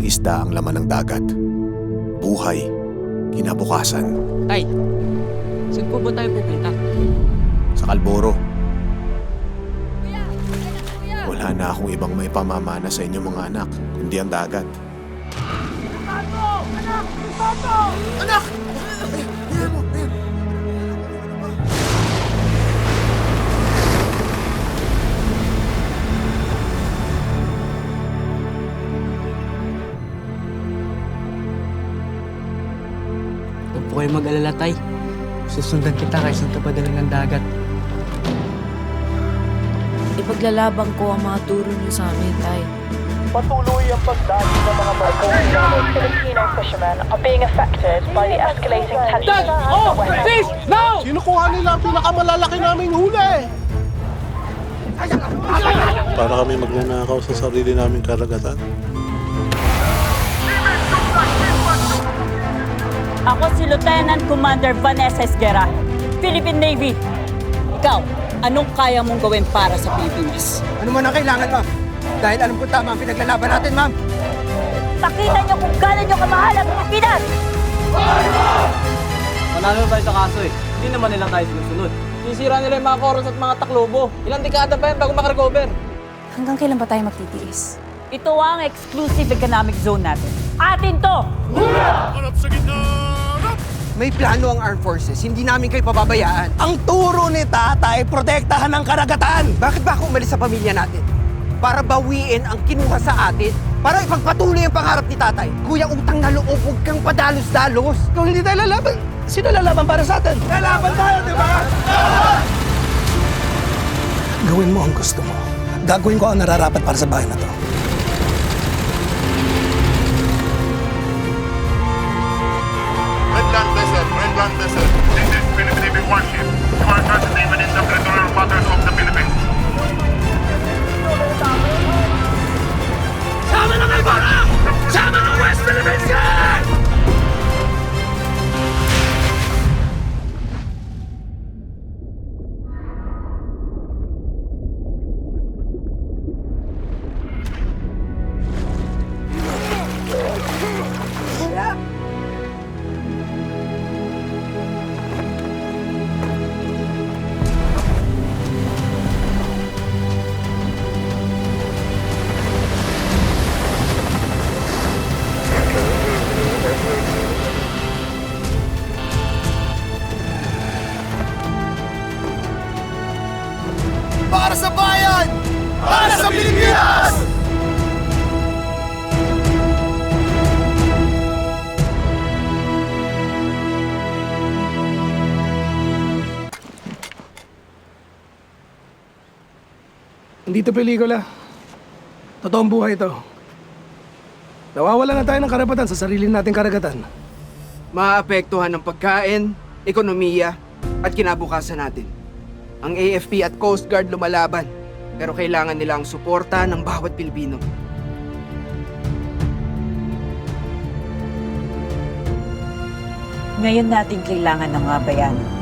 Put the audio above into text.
isda ang laman ng dagat. Buhay, kinabukasan, Tay, saan po ba tayo pupunta? sa Kalboro. Wala na akong ibang may pamamana sa inyong mga anak, kundi ang dagat. Huwag po kayo mag-alala, Tay. Susundan kita kahit saan ka padala ng dagat. Ipaglalaban ko ang mga turo niyo sa amin, Tay. Patuloy ang pagdali ng mga barko Filipino fishermen are being affected by the escalating tensions Oh, West Now! Kinukuha nila ang pinakamalalaki naming huli. para kami magnanakaw sa sarili naming karagatan. Ako si Lieutenant Commander Vanessa Esguera, Philippine Navy. Ikaw, anong kaya mong gawin para sa Pilipinas? Ano man ang kailangan, ma'am? Dahil alam ko tama ang pinaglalaban natin, ma'am. Pakita niyo kung gano'n niyo kamahal ang Pilipinas! Manalo tayo sa kaso eh. Hindi naman nila tayo sinusunod. Sisira nila yung mga koros at mga taklobo. Ilang dekada pa yan bago makarecover. Hanggang kailan ba tayo magtitiis? Ito ang exclusive economic zone natin. Atin to! May plano ang armed forces. Hindi namin kayo pababayaan. Ang turo ni tatay, protektahan ang karagatan. Bakit ba ako umalis sa pamilya natin? Para bawiin ang kinuha sa atin? Para ipagpatuloy ang pangarap ni tatay? Kuya, utang na loob, huwag kang padalos-dalos. Kung hindi tayo lalaban, sino lalaban para sa atin? Lalaban tayo, di ba? Gawin mo ang gusto mo. Gagawin ko ang nararapat para sa bahay na to. warship. Smart Earth Even in the Para sa Pilipinas! Hindi to pelikula. Totoong buhay ito. Nawawala na tayo ng karapatan sa sarili nating karagatan. Maapektuhan ng pagkain, ekonomiya, at kinabukasan natin. Ang AFP at Coast Guard lumalaban, pero kailangan nila ang suporta ng bawat Pilipino. Ngayon natin kailangan ng mga bayan